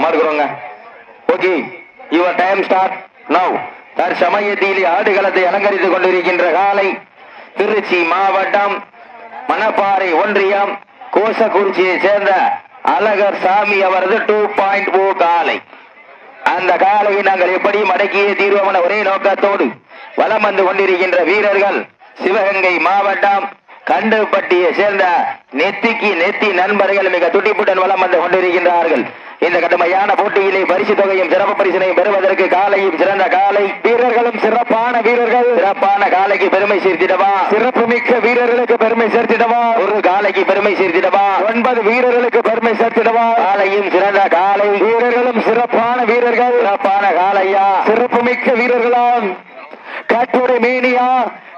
மறுக்கிறோங்க okay your time start now தற்சமயத்தில் ஆடுகளத்தை அலங்கரித்துக் கொண்டிருக்கின்ற காலை திருச்சி மாவட்டம் மணப்பாறை ஒன்றியம் கோசக்குறிச்சியை சேர்ந்த அழகர் சாமி அவரது டூ பாயிண்ட் ஓ காலை. அந்த காலையை நாங்கள் எப்படி மடக்கியே தீர்வோம் என ஒரே நோக்கத்தோடு வலம் வந்து கொண்டிருக்கின்ற வீரர்கள் சிவகங்கை மாவட்டம் கண்டுபட்டியை சேர்ந்த நெத்திக்கு நெத்தி நண்பர்கள் மிக துட்டிப்புடன் வலம் வந்து கொண்டிருக்கின்றார்கள். இந்த கடுமையான போட்டியிலே பரிசு தொகையும் சிறப்பு பரிசினையும் பெறுவதற்கு காலையும் சிறந்த காலை வீரர்களும் சிறப்பான வீரர்கள். சிறப்பான காலைக்கு பெருமை சேர்த்திடவா? சிறப்பு மிக்க வீரர்களுக்கு பெருமை சேர்த்திடவா? ஒரு காலைக்கு பெருமை சேர்த்திடவா? ஒன்பது வீரர்களுக்கு பெருமை சேர்த்திடவா? காலையும் சிறந்த காலை வீரர்களும் சிறப்பான வீரர்கள். சிறப்பான காலையா? சிறப்பு மிக்க வீரர்களாம். கட்டுரை மேனியா?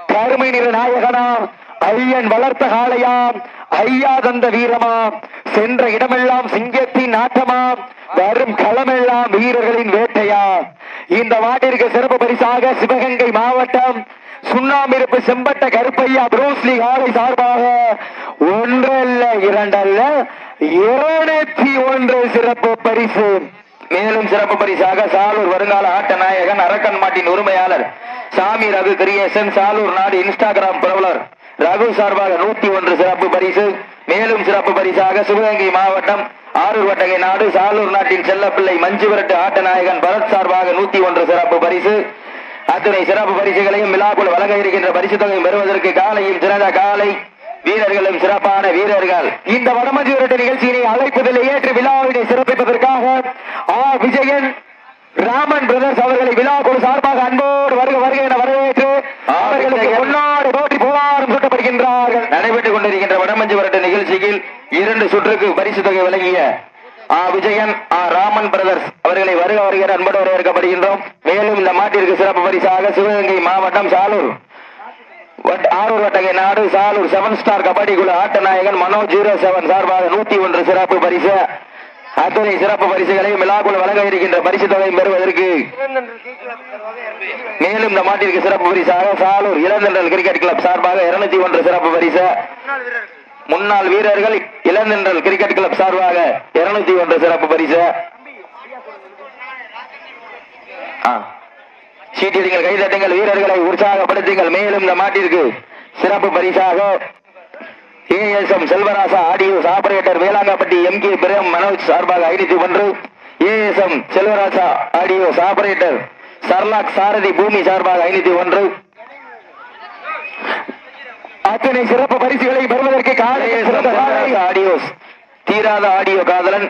கருமை நிற நாயகனா ஐயன் வளர்த்த காளையாம் ஐயா தந்த வீரமாம். சென்ற இடமெல்லாம் சிங்கத்தின் நாட்டமா வரும் களமெல்லாம் வீரர்களின் வேட்டையா இந்த வாட்டிற்கு சிறப்பு பரிசாக சிவகங்கை மாவட்டம் சுண்ணாமிருப்பு செம்பட்ட கருப்பையா புரூஸ்லி காலை சார்பாக ஒன்றல்ல இரண்டல்ல இருநூத்தி ஒன்று சிறப்பு பரிசு. மேலும் சிறப்பு பரிசாக சாலூர் வருங்கால ஆட்ட நாயகன் அரக்கன் மாட்டின் உரிமையாளர் சாமி ரகு கிரியேசன் சாலூர் நாடு இன்ஸ்டாகிராம் பிரபலர். ரகு சார்பாக நூத்தி ஒன்று சிறப்பு பரிசு மேலும் சிறப்பு பரிசாக சிவகங்கை மாவட்டம் ஆரூர் வட்டகை நாடு சாலூர் நாட்டின் செல்லப்பிள்ளை மஞ்சு விரட்டு ஆட்ட நாயகன் பரத் சார்பாக நூத்தி ஒன்று சிறப்பு பரிசு. அத்துணை சிறப்பு பரிசுகளையும் விழாக்குள் வழங்க இருக்கின்ற பரிசு தொகையும் பெறுவதற்கு காலையில் சிறந்த காலை வீரர்களும் சிறப்பான வீரர்கள். இந்த வடமஞ்சி விரட்டு நிகழ்ச்சியினை அழைப்பதில் ஏற்று விழாவினை சிறப்பிப்பதற்காக ஆ. விஜயன் ராமன் பிரதர்ஸ் அவர்களை விழாக்குழு சார்பாக அன்போடு வருக வருக என வரவேற்று அவர்களுக்கு முன்னாடி போட்டி போராடும் சுட்டப்படுகின்றார்கள் நடைபெற்றுக் கொண்டிருக்கின்ற வடமஞ்சி விரட்டு நிகழ்ச்சியில் இரண்டு சுற்றுக்கு பரிசு தொகை வழங்கிய ஆ விஜயன் ஆ ராமன் பிரதர்ஸ் அவர்களை வருக வருகிற அன்போடு வரவேற்கப்படுகின்றோம். மேலும் இந்த மாட்டிற்கு சிறப்பு பரிசாக சிவகங்கை மாவட்டம் சாலூர். ஆரூர் வட்டகை நாடு சாலூர் செவன் ஸ்டார் கபடி குழு ஆட்ட நாயகன் மனோஜ் ஜீரோ செவன் சார்பாக நூத்தி ஒன்று சிறப்பு பரிசு. அத்துணை சிறப்பு பரிசுகளை விழாக்குள் வழங்க இருக்கின்ற பரிசு தொகையும் பெறுவதற்கு மேலும் இந்த மாட்டிற்கு சிறப்பு பரிசாக சாலூர் இளந்தண்டல் கிரிக்கெட் கிளப் சார்பாக இருநூத்தி ஒன்று சிறப்பு பரிசு. முன்னாள் வீரர்கள் இளநின்றல் கிரிக்கெட் கிளப் சார்பாக இருநூத்தி ஒன்று சிறப்பு பரிசு. ஆ. சீட்டிடுங்கள் கைதட்டுங்கள் வீரர்களை உற்சாகப்படுத்துங்கள். மேலும் இந்த மாட்டிற்கு சிறப்பு பரிசாக ASM Selvarasa audios operator Velankappatti M K Prem Manoj சார்பாக ஐநூத்தி ஒன்று. ஏஎஸ்எம் செல்வராசா ஆடியோஸ் ஆபரேட்டர் சர்லாக் சாரதி பூமி சார்பாக ஐநூத்தி ஒன்று. அத்தனை சிறப்பு பரிசுகளை பெறுவதற்கு ஆடியோஸ் தீராத ஆடியோ காதலன்.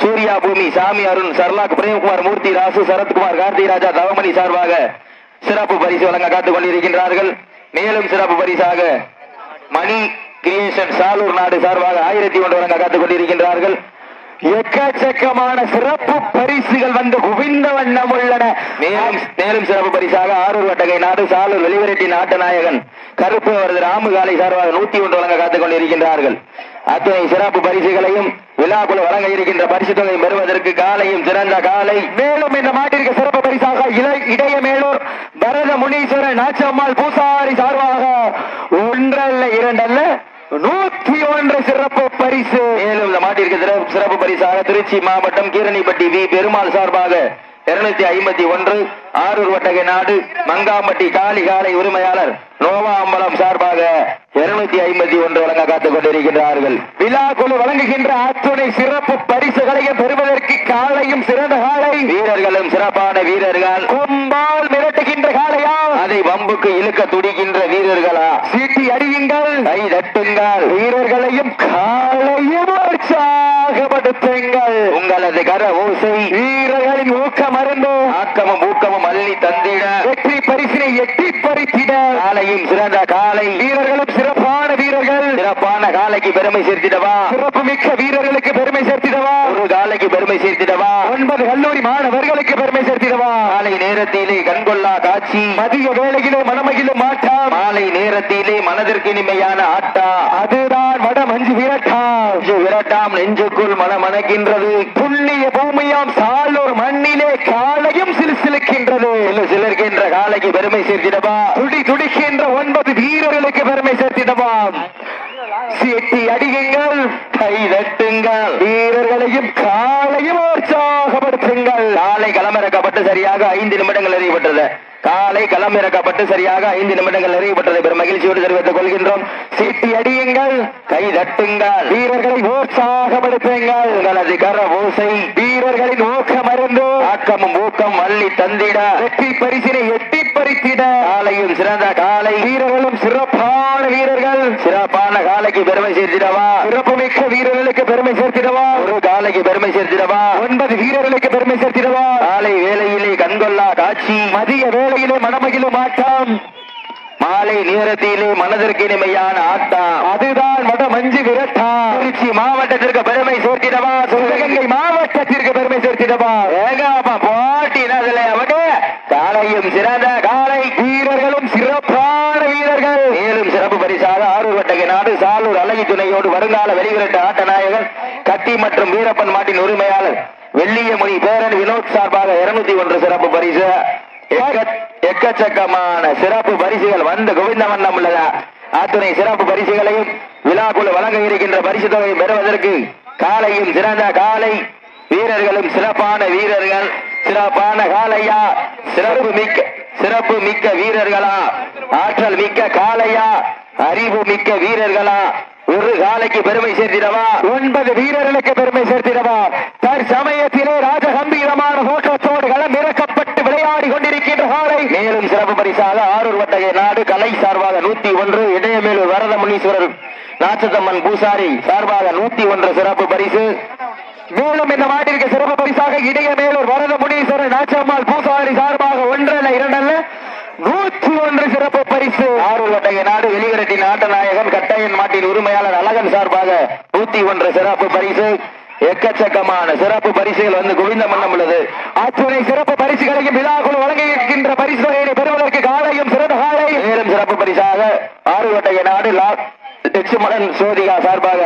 சூர்யா பூமி சாமி அருண் சர்லாக் பிரேம்குமார் மூர்த்தி ராசு சரத்குமார் கார்த்தி ராஜா தவமணி சார்பாக சிறப்பு பரிசு வழங்க காத்துக் கொண்டிருக்கின்றார்கள். மேலும் சிறப்பு பரிசாக மணி கிரியேஷன் சாலூர் நாடு சார்பாக ஆயிரத்தி ஒன்று வழங்க காத்துக் கொண்டிருக்கின்றார்கள். எக்கச்சக்கமான சிறப்பு பரிசுகள் வந்து குவிந்த வண்ணம் உள்ளன. மேலும் மேலும் சிறப்பு பரிசாக ஆரூர் வட்டகை நாடு சாலூர் வெளிவரட்டி நாட்டு நாயகன் கருப்பு அவரது ராமுகாலை சார்பாக நூத்தி ஒன்று வழங்க காத்துக் கொண்டிருக்கின்றார்கள். அத்துணை சிறப்பு பரிசுகளையும் விழாக்குழு வழங்க இருக்கின்ற பரிசு தொகை பெறுவதற்கு காலையும் சிறந்த காலை. மேலும் இந்த மாட்டிற்கு சிறப்பு பரிசாக இளை- இடைய மேலூர் பரத முனீஸ்வரன் நாச்சம்மாள் பூசாரி சார்பாக ஒன்றல்ல இரண்டல்ல நூத்தி ஒன்று சிறப்பு பரிசு. மாட்டிற்கு சிறப்பு- பரிசாக திருச்சி மாவட்டம் கீரணிப்பட்டி வி. பெருமாள் சார்பாக இருநூத்தி ஐம்பத்தி ஒன்று ஆரூர் வட்டகை நாடு மங்காம்பட்டி காளி காலை உரிமையாளர் நோவா அம்பலம் சார்பாக இருநூத்தி ஐம்பத்தி ஒன்று வழங்க காத்துக் கொண்டிருக்கின்றார்கள். விழா குழு வழங்குகின்ற அத்துணை சிறப்பு பரிசுகளையும் பெறுவதற்கு காலையும் சிறந்த காலை வீரர்களும் சிறப்பான வீரர்கள். கொம்பால் மிரட்டுகின்ற காலையா அதை வம்புக்கு இழுக்க துடிக்கின்ற வீரர்களா சீட்டி அடியுங்கள் கை தட்டுங்கள் வீரர்களையும் காலையும் உற்சாகப்படுத்துங்கள் உங்களது கர ஓசை வீரர்களின் ஊக்கம் அருந்து. ஆக்கமும் ஊக்கமும் அள்ளி தந்திட. வெற்றி பரிசினை எட்டி பறித்திட. காலையும் சிறந்த காலை. வீரர்களும் சிறப்பான வீரர்கள். சிறப்பான காலைக்கு பெருமை சேர்த்திடவா. சிறப்பு மிக்க வீரர்களுக்கு பெருமை சேர்த்திடவா. ஒரு காலைக்கு பெருமை சேர்த்திடவா. ஒன்பது கல்லூரி மாணவர்களுக்கு பெருமை சேர்த்திடவா. காலை நேரத்திலே கண்கொள்ளா காட்சி. மதிய வேளையிலே மனமகிழும் ஆட்டம் மாலை நேரத்திலே மனதிற்கு இனிமையான ஆட்டா அதுதான் வட மஞ்சு விரட்டா மஞ்சு விரட்டாம் நெஞ்சுக்குள் மனமணக்கின்றது. புண்ணிய பூமியாம் சாலூர் மண்ணிலே காலையும் சிலு சிலிர்க்கின்ற காலைக்கு பெருமை சேர்த்திடவா? துடி துடிக்கின்ற ஒன்பது வீரர்களுக்கு பெருமை சேர்த்திடவா சீட்டி அடியுங்கள் கை தட்டுங்கள். வீரர்களையும் காலையும் உற்சாகப்படுத்துங்கள். காலை களமிறக்கப்பட்டு சரியாக ஐந்து நிமிடங்கள் அறியப்பட்டது காலை களம் இறக்கப்பட்டு சரியாக ஐந்து நிமிடங்கள் எறியப்பட்டது பெரும் மகிழ்ச்சியோடு தெரிவித்துக் கொள்கின்றோம். சீட்டி அடியுங்கள் கை தட்டுங்கள். வீரர்களை உற்சாகப்படுத்துங்கள். உங்களது கர ஓசை வீரர்களின் ஊக்கம் அருந்து ஆக்கமும் ஊக்கம் அள்ளி தந்திட. வெற்றி பரிசினை எட்டி பறித்திட காலையும் சிறந்த காலை. வீரர்களும் சிறப்பான வீரர்கள். சிறப்பான காலைக்கு பெருமை சேர்த்திடவா. சிறப்புமிக்க வீரர்களுக்கு பெருமை சேர்த்திடவா. ஒரு காலைக்கு பெருமை சேர்த்திடவா. ஒன்பது வீரர்களுக்கு பெருமை சேர்த்திடவா. காலை வேளையிலே கண்கொள்ளா காட்சி. மதிய வேளையிலே மனமகிழும் ஆட்டம். மாலை நேரத்திலே மனதிற்கு இனிமையான ஆட்டம். அதுதான் வட மஞ்சு விரட்டா. திருச்சி மாவட்டத்திற்கு பெருமை சேர்த்திடவா சிவகங்கை மாவட்டத்திற்கு பெருமை சேர்த்திடவா ஏகாபா போட்டினதுல அவடு காலையும் சிறந்த காலை வீரர்களும் சிறப்பான வீரர்கள் மேலும் சிறப்பு பரிசாக ஆரூர் வட்டகை நாடு சாலூர் அழகி துணையோடு வருங்கால வெளிவிரட்டு ஆட்ட நாயகன் கட்டி மற்றும் வீரப்பன் மாட்டின் உரிமையாளர் வெள்ளியமொழி பேரன் வினோத் சார்பாக இருநூத்தி ஒன்று சிறப்பு பரிசு. எக்கச்சக்கமான சிறப்பு பரிசுகள் வந்த கோவிந்த வண்ணம் உள்ளதா அத்துணை சிறப்பு பரிசுகளையும் விழாக்குழு வழங்க இருக்கின்ற பரிசு தொகையை பெறுவதற்கு காலையும் சிறந்த காலை வீரர்களும் சிறப்பான வீரர்கள் சிறப்பான காலையா சிறப்பு மிக்க சிறப்பு மிக்க வீரர்களா ஆற்றல் மிக்க காலையா அறிவு மிக்க வீரர்களா ஒரு காலைக்கு பெருமை சேர்த்திடவா? ஒன்பது வீரர்களுக்கு பெருமை சேர்த்திடவா? தற்சமயத்திலே ராஜகம்பீரமான தோற்றத்தோடு களம் இறக்கப்பட்டு விளையாடி கொண்டிருக்கின்ற காலை. மேலும் சிறப்பு பரிசாக ஆரூர் வட்டகை நாடு கலை சார்பாக நூத்தி ஒன்று இடையமேலூர் வரத முனீஸ்வரர் நாச்சத்தம்மன் பூசாரி சார்பாக நூத்தி ஒன்று சிறப்பு பரிசு. மேலும் இந்த மாட்டிற்கு சிறப்பு பரிசாக இடையமேலூர் வரத முனீஸ்வரர் நாச்சம்மாள் பூசாரி சார்பாக ஒன்றல்ல இரண்டல்ல நூற்றி ஒன்று சிறப்பு கோட்டை நாடு வெளியிடத்தின் ஆட்ட நாயகன் கட்டையன் மாட்டின் உரிமையாளர் அழகன் சார்பாக நூத்தி ஒன்று சிறப்பு பரிசு எக்கச்சக்கமான சிறப்பு பரிசுகள் வந்து குவிந்த மன்னம் உள்ளது. அத்துணை சிறப்பு பரிசுகளையும் விழாக்குழு வழங்க இருக்கின்ற பரிசு தொகையை பெறுவதற்கு காலையும் சிறந்த காலை மேலும் சிறப்பு பரிசாக ஆறுவட்டைய நாடு லட்சுமணன் சோதிகா சார்பாக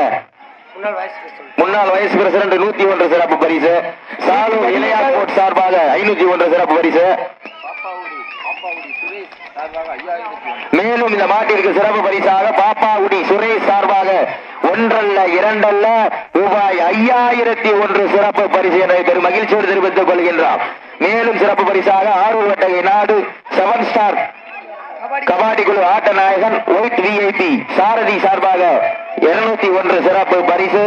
முன்னாள் வைஸ் பிரசிடண்ட் நூத்தி ஒன்று சிறப்பு பரிசு சாலு இளையார் கோட் சார்பாக ஐநூத்தி ஒன்று சிறப்பு பரிசு மேலும் இந்த மாட்டிற்கு சிறப்பு பரிசாக பாப்பாகுடி சுரேஷ் சார்பாக ஒன்றல்ல இரண்டல்ல ரூபாய் ஐயாயிரத்தி ஒன்று சிறப்பு பரிசு என பெரும் மகிழ்ச்சியோடு தெரிவித்துக் கொள்கின்றார். மேலும் சிறப்பு பரிசாக ஆறு வட்டகை நாடு செவன் ஸ்டார் கபாடி குழு ஆட்ட நாயகன் ஒயிட் விஐபி சாரதி சார்பாக இருநூத்தி ஒன்று சிறப்பு பரிசு.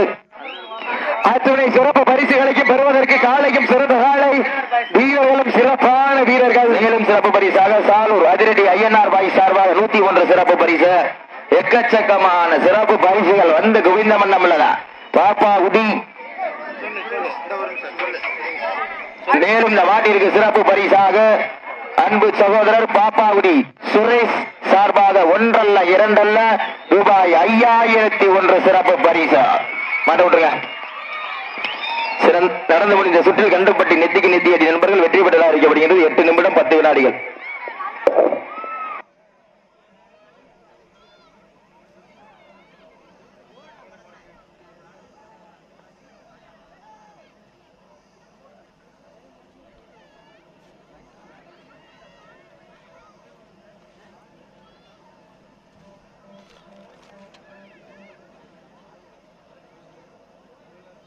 அத்துணை சிறப்பு பரிசு பெறுவதற்கு காலையும் சிறந்த காலை வீரர்களும் சிறப்பான வீரர்கள் மேலும் சிறப்பு பரிசாக சாலூர் அதிரடி ஐயனார் பாய் சார்பாக நூத்தி ஒன்று சிறப்பு பரிசு. எக்கச்சக்கமான சிறப்பு பரிசுகள் வந்து குவிந்த மன்னம் பாப்பா உடி. மேலும் இந்த மாட்டிற்கு சிறப்பு பரிசாக அன்பு சகோதரர் பாப்பாவுடி சுரேஷ் சார்பாக ஒன்றல்ல இரண்டல்ல ரூபாய் ஐயாயிரத்தி ஒன்று சிறப்பு பரிசு. மாட்ட விட்டுருங்க. நடந்து முடிந்த சுற்றில் கண்டுபட்டி நெத்திக்கு நெத்தி அடி நண்பர்கள் வெற்றி பெற்றதாக அறிக்கப்படுகின்றது எட்டு நிமிடம் பத்து வினாடிகள்.